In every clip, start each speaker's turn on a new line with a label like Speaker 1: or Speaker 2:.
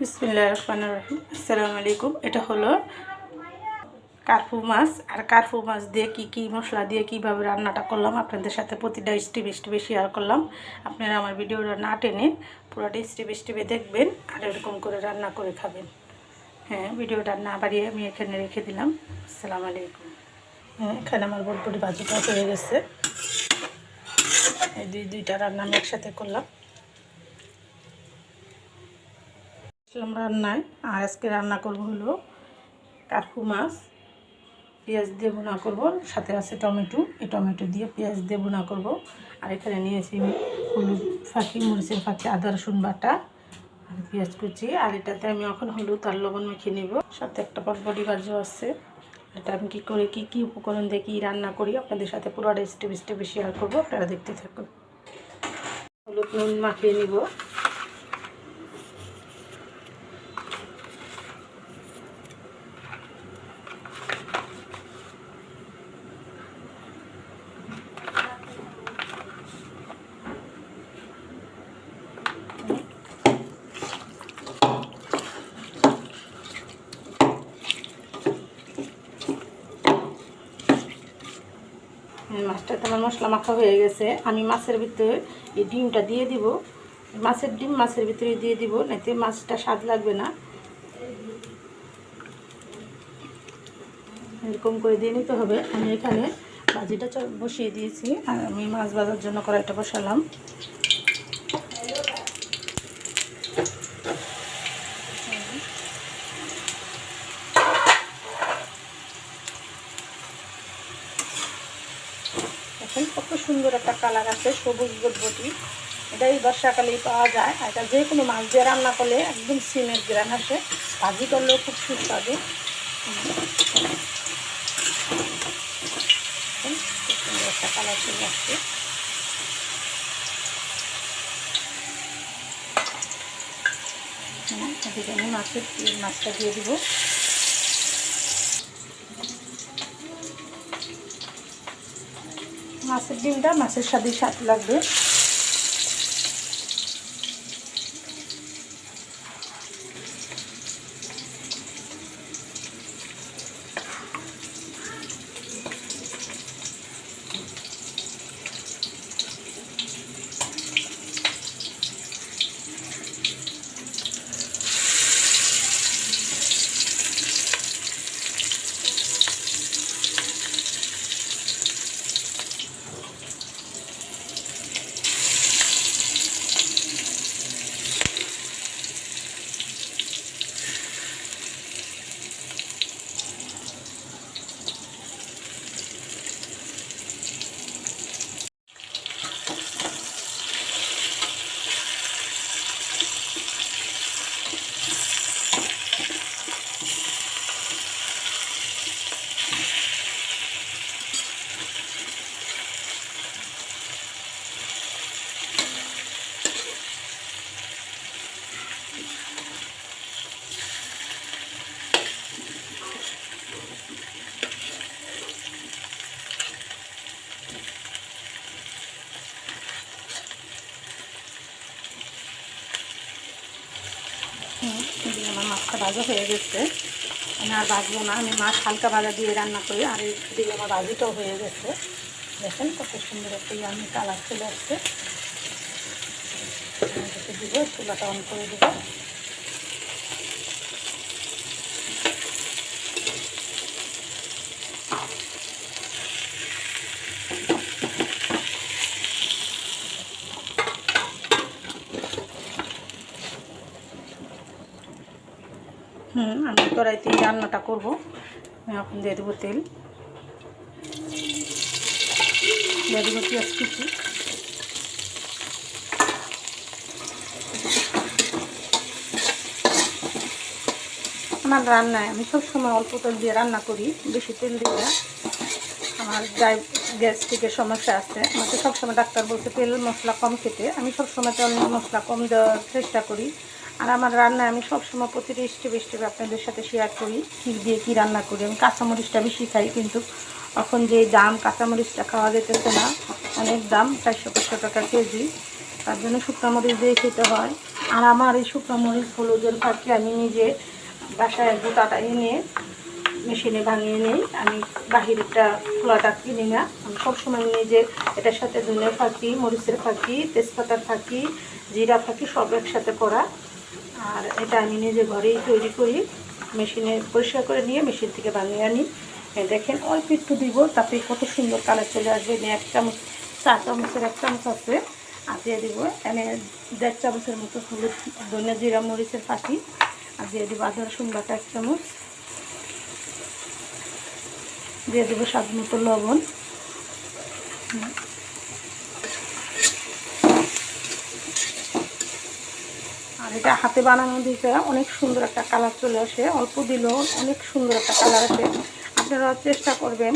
Speaker 1: বিসমিল্লাহ রহমান রহিম। আসসালামু আলাইকুম। এটা হলো কার্পু মাছ। আর কার্পু মাছ দিয়ে কি কি মশলা দিয়ে কীভাবে রান্নাটা করলাম, আপনাদের সাথে প্রতিটা স্টেপ স্টেপে শেয়ার করলাম। আপনারা আমার ভিডিওটা না টেনে পুরোটা স্টেপ স্টেপে দেখবেন আর এরকম করে রান্না করে খাবেন। হ্যাঁ ভিডিওটা না বাড়িয়ে আমি এখানে রেখে দিলাম। আসসালামু আলাইকুম। হ্যাঁ এখানে আমার বটবটি ভাজিটা হয়ে গেছে। এই দুই, দুইটা রান্না আমি একসাথে করলাম। আসলাম রান্নায় আর আজকে রান্না করব হলো কার্পু মাছ। পেঁয়াজ দিয়ে বোনা করব, সাথে আছে টমেটো। এই টমেটো দিয়ে পেঁয়াজ দিয়ে বোনা করব। আর এখানে নিয়েছি হলুদ ফাঁকি, মরিচের ফাঁকি, আদা, রসুন বাটা আর পেঁয়াজ কুচি। আর এটাতে আমি এখন হলুদ আর লবণ মেখে নেব। সাথে একটা পটপটি ভাজও আছে। এটা আমি কী করে, কী কী উপকরণ দিয়ে কী রান্না করি আপনাদের সাথে পুরোটা স্টেপ স্টেপে শেয়ার করব। আপনারা দেখতে থাকুন। হলুদ নুন মাখিয়ে নিব মাছটা তো আমার মশলা মাখা হয়ে গেছে। আমি মাছের ভিতরে এই ডিমটা দিয়ে দিব। মাছের ডিম মাছের ভিতরে দিয়ে দিব নাতে মাছটা স্বাদ লাগবে না। এরকম করে দিয়ে নিতে হবে। আমি এখানে ভাজিটা বসিয়ে দিয়েছি। আর আমি মাছ ভাজার জন্য কড়াইটা বসালাম। এখন কত সুন্দর একটা কালার আছে, সবুজ বটবটি এটা এই বর্ষাকালেই পাওয়া যায়। আর এটা যে কোনো মাছ দিয়ে রান্না করলে একদম সিমের গ্রান আসে। ভাজি করলেও খুব সুস্বাদু। একটা কালার আমি মাছের মাছটা দিয়ে দিব। মাছের ডিমটা মাছের সাথে স্বাদ লাগবে হুম, এদিকে আমার মাছটা ভাজা হয়ে গেছে। আমি আর ভাজবো না, আমি মাছ হালকা ভাজা দিয়ে রান্না করি, আর এদিকে আমার ভাজিটাও হয়ে গেছে। দেখেন কত সুন্দর একটা আমি কালার চলে আসছে। দিব, চুলাটা অন করে দেবো। আমি রান্নাটা করব। এখন দিয়ে দেবো তেল। দিয়ে দেবো পেঁয়াজ আমার রান্নায় আমি সবসময় অল্প তেল দিয়ে রান্না করি, বেশি তেল দিয়ে না। আমার ডাই গ্যাস্ট্রিকের সমস্যা আছে, আমাকে সবসময় ডাক্তার বলছে তেল মশলা কম খেতে। আমি সবসময় তেল মশলা কম দেওয়ার চেষ্টা করি। আর আমার রান্নায় আমি সবসময় প্রতিটা স্টেপ স্টেপে আপনাদের সাথে শেয়ার করি, কী দিয়ে কী রান্না করি। আমি কাঁচামরিচটা বেশি খাই, কিন্তু এখন যে দাম, কাঁচামরিচটা খাওয়া যেতেছে না, অনেক দাম, চারশো পাঁচশো টাকা কেজি। তার জন্য শুকনো মরিচ দিয়ে খেতে হয়। আর আমার এই শুকনো মরিচ, হলুদের ফাঁকি আমি নিজে বাসায় গোটাটা এনে মেশিনে ভাঙিয়ে নিই। আমি বাহিরটা খোলাটা কিনি না। আমি সবসময় নিজে এটার সাথে ধনের ফাঁকি, মরিচের ফাঁকি, তেজপাতার ফাঁকি, জিরা ফাঁকি সব একসাথে করা। আর এটা আমি নিজে ঘরেই তৈরি করি। মেশিনে পরিষ্কার করে নিয়ে মেশিন থেকে বানিয়ে আনি। দেখেন, অল্প একটু দিব, তাতে কত সুন্দর কালার চলে আসবে। নিয়ে এক চামচ চা চামচের এক চামচ আছে। আর দিয়ে দিব এনে দেড় চামচের মতো হলুদ, ধনিয়া জিরা, মরিচের পাখি আর দিয়ে দিব আদা, রসুন বাটা এক চামচ। দিয়ে দেবো স্বাদ মতো লবণ। এটা হাতে বানানো দিতে অনেক সুন্দর একটা কালার চলে আসে। অল্প দিলেও অনেক সুন্দর একটা কালার আসে। আপনারা চেষ্টা করবেন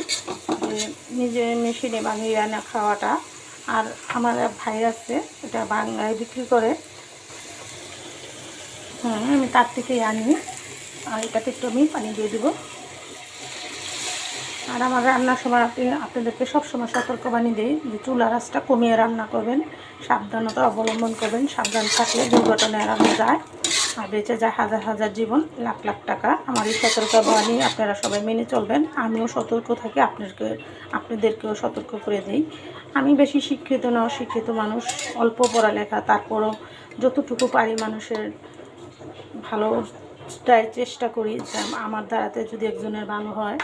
Speaker 1: যে নিজে মেশিনে বানিয়ে আনা খাওয়াটা। আর আমার ভাই আছে, এটা বাংলায় বিক্রি করে। হ্যাঁ আমি তার থেকেই আনি। আর এটাতে একটু আমি পানি দিয়ে দেবো। আর আমার রান্নার সময় আপনি, আপনাদেরকে সবসময় সতর্কবাণী দিই যে চুলা রাসটা কমিয়ে রান্না করবেন, সাবধানতা অবলম্বন করবেন, সাবধান থাকলে দুর্ঘটনা এড়ানো যায়। আর বেঁচে যায় হাজার হাজার জীবন, লাখ লাখ টাকা। আমার এই সতর্কবাণী আপনারা সবাই মেনে চলবেন। আমিও সতর্ক থাকি আপনাদেরকে আপনাদেরকেও সতর্ক করে দিই। আমি বেশি শিক্ষিত না, অশিক্ষিত মানুষ, অল্প পড়ালেখা, তারপরও যতটুকু পারি মানুষের ভালোটাই চেষ্টা করি আমার দ্বারাতে যদি একজনের ভালো হয়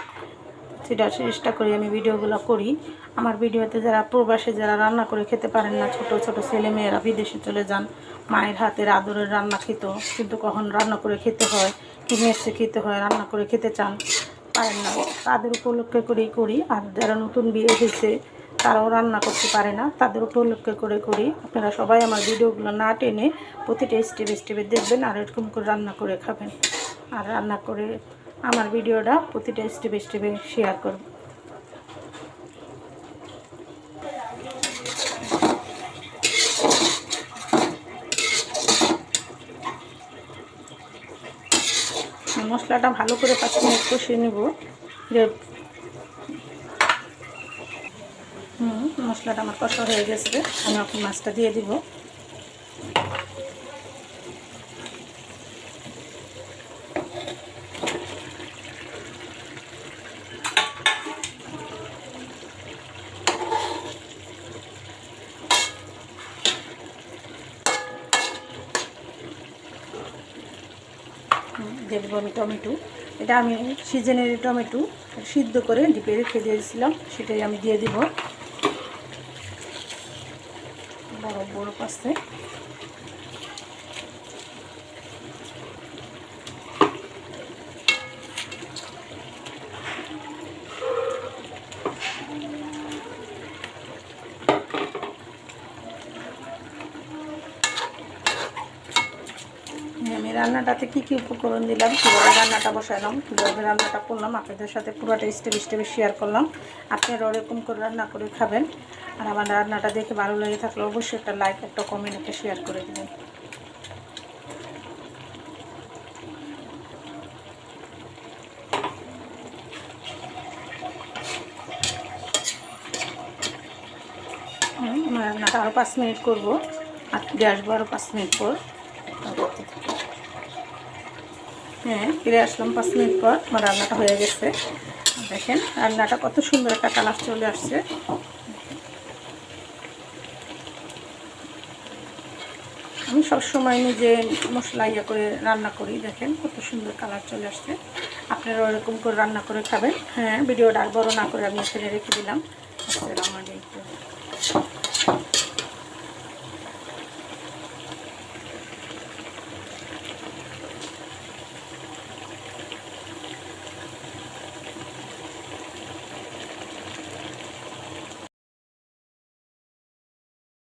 Speaker 1: সেটা চেষ্টা করি, আমি ভিডিওগুলো করি। আমার ভিডিওতে যারা প্রবাসে যারা রান্না করে খেতে পারেন না, ছোট ছোট ছেলে মেয়েরা বিদেশে চলে যান, মায়ের হাতের আদরের রান্না খেত, কিন্তু কখন রান্না করে খেতে হয় কি মেসে খেতে হয়, রান্না করে খেতে চান, পারেন না। তাদের উপলক্ষে করেই করি, আর যারা নতুন বিয়ে হয়েছে, তারাও রান্না করতে পারে না, তাদের উপলক্ষে করে করি। আপনারা সবাই আমার ভিডিওগুলো না টেনে প্রতিটা স্টেপে স্টেপে দেখবেন, আর এরকম করে রান্না করে খাবেন। আর রান্না করে আমার ভিডিওটা প্রতিটা স্টেপে স্টেপে শেয়ার করব। মশলাটা ভালো করে পাঁচ কষিয়ে নেব। যে হুম, মশলাটা আমার কষা হয়ে গেছে আমি এখন মাছটা দিয়ে দিব। দিয়ে দেবো আমি টমেটো। এটা আমি সিজনের টমেটো সিদ্ধ করে ডিপে রেখে দিয়েছিলাম, সেটাই আমি দিয়ে দিব। বড় বড় পাশে। আমি রান্নাটাতে কী কী উপকরণ দিলাম, কীভাবে রান্নাটা বসালাম, কীভাবে রান্নাটা করলাম, আপনাদের সাথে পুরোটা স্টেপ স্টেপে শেয়ার করলাম। আপনারা ওরকম করে রান্না করে খাবেন। আর আমার রান্নাটা দেখে ভালো লেগে থাকলে অবশ্যই একটা লাইক একটা কমেন্ট একটা শেয়ার করে দেবেন। রান্নাটা আরও পাঁচ মিনিট করব। আর আসব আরও পাঁচ মিনিট পর। হ্যাঁ ফিরে আসলাম পাঁচ মিনিট পর। আমার রান্নাটা হয়ে গেছে। দেখেন, রান্নাটা কত সুন্দর একটা কালার চলে আসছে। আমি সবসময় নিজে মশলা ইয়ে করে রান্না করি। দেখেন, কত সুন্দর কালার চলে আসছে। আপনারা ওরকম করে রান্না করে খাবেন। হ্যাঁ ভিডিওটা আর বড় না করে আমি এখানে রেখে দিলাম। আসসালামু আলাইকুম।